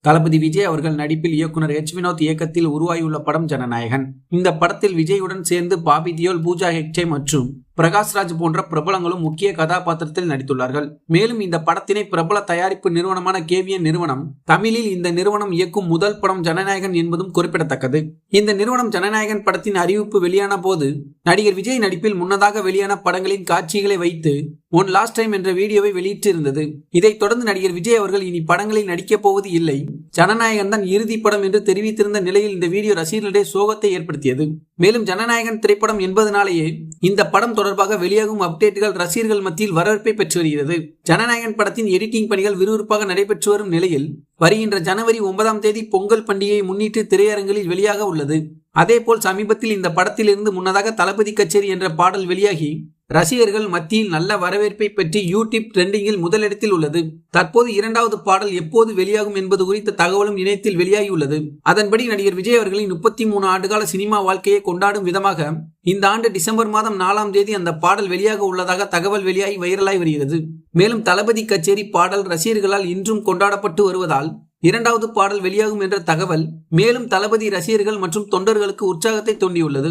தளபதி விஜய் அவர்கள் நடிப்பில் இயக்குனர் எச். வினோத் இயக்கத்தில் உருவாகியுள்ள படம் ஜனநாயகன். இந்த படத்தில் விஜயுடன் சேர்ந்து பாபி தியோல் பூஜா ஹெக்டே மற்றும் பிரகாஷ்ராஜ் போன்ற பிரபலங்களும் முக்கிய கதாபாத்திரத்தில் நடித்துள்ளார்கள். மேலும் இந்த படத்தினை பிரபல தயாரிப்பு நிறுவனமான கேவிஎன் நிறுவனம் தமிழில் இந்த நிறுவனம் இயக்கும் முதல் படம் ஜனநாயகன் என்பதும் குறிப்பிடத்தக்கது. இந்த நிறுவனம் ஜனநாயகன் படத்தின் அறிவிப்பு வெளியான போது நடிகர் விஜய் நடிப்பில் முன்னதாக வெளியான படங்களின் காட்சிகளை வைத்து ஒன் லாஸ்ட் டைம் என்ற வீடியோவை வெளியிட்டிருந்தது. இதைத் தொடர்ந்து நடிகர் விஜய் அவர்கள் இனி படங்களில் நடிக்கப் போவது இல்லை. ஜனநாயகன் தான் இறுதி படம் என்று தெரிவித்திருந்த நிலையில் இந்த வீடியோ ரசிகர்களிடையே சோகத்தை ஏற்படுத்தியது. மேலும் ஜனநாயகன் திரைப்படம் என்பதனாலேயே இந்த படம் தொடர்பாக வெளியாகும் அப்டேட்டுகள் ரசிகர்கள் மத்தியில் வரவேற்பை பெற்று வருகிறது. ஜனநாயகன் படத்தின் எடிட்டிங் பணிகள் விறுவிறுப்பாக நடைபெற்று வரும் நிலையில் வருகின்ற ஜனவரி ஒன்பதாம் தேதி பொங்கல் பண்டிகையை முன்னிட்டு திரையரங்கில் வெளியாக உள்ளது. அதேபோல் சமீபத்தில் இந்த படத்திலிருந்து முன்னதாக தளபதி கச்சேரி என்ற பாடல் வெளியாகி ரசிகர்கள் மத்தியில் நல்ல வரவேற்பை பெற்று யூடியூப் ட்ரெண்டிங்கில் முதலிடத்தில் உள்ளது. தற்போது இரண்டாவது பாடல் எப்போது வெளியாகும் என்பது குறித்த தகவலும் இணையத்தில் வெளியாகியுள்ளது. அதன்படி நடிகர் விஜய் அவர்களின் முப்பத்தி மூணு ஆண்டுகால சினிமா வாழ்க்கையை கொண்டாடும் விதமாக இந்த ஆண்டு டிசம்பர் மாதம் நாலாம் தேதி அந்த பாடல் வெளியாக உள்ளதாக தகவல் வெளியாகி வைரலாகி வருகிறது. மேலும் தளபதி கச்சேரி பாடல் ரசிகர்களால் இன்றும் கொண்டாடப்பட்டு வருவதால் இரண்டாவது பாடல் வெளியாகும் என்ற தகவல் மேலும் தளபதி ரசிகர்கள் மற்றும் தொண்டர்களுக்கு உற்சாகத்தை தூண்டியுள்ளது.